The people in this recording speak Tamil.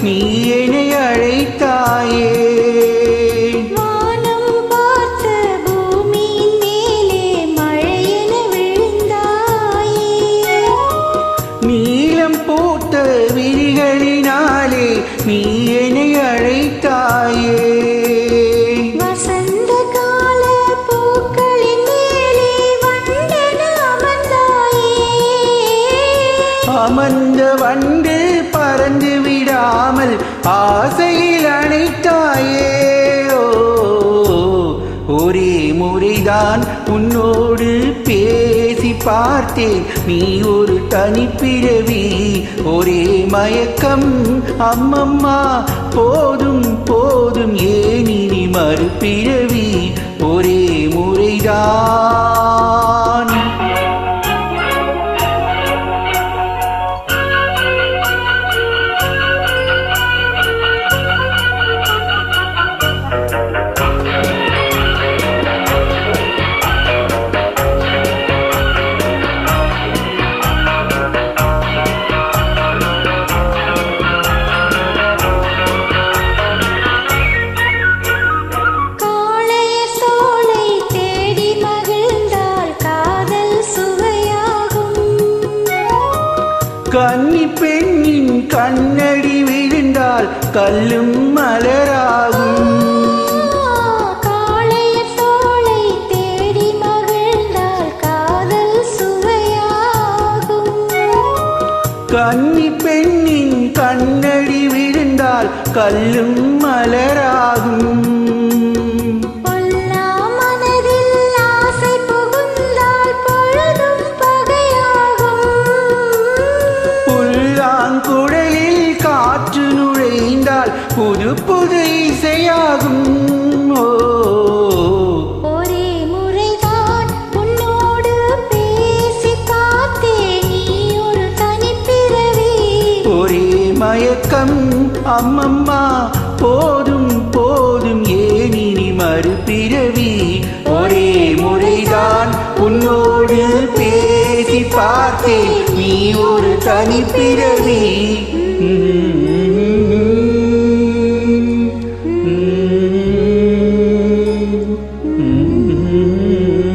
technique. மறந்து விடாமல் ஆசையில் அணைத்தாயே. ஓ, ஒரே முறைதான் உன்னோடு பேசி பார்த்தேன். நீ ஒரு தனிப்பிறவி ஒரே மயக்கம். அம்மம்மா போதும் போதும் ஏன் இனி மறுபிறவி? ஒரே முறைதான் கன்னி பெண்ணின் கண்ணடி விழுந்தால் கல்லும் மலராகும். கன்னி பெண்ணின் கண்ணடி விழுந்தால் கல்லும் மலராகும். ஒரு தனிப்பிறவி ஒரே மயக்கம் அம்மம்மா போதும் போதும் ஏன் இனி மறுபிறவி? ஒரே முறைதான் உன்னோடு பேசி பார்த்தேன் நீ ஒரு தனிப்பிறவி ம். Mm-hmm.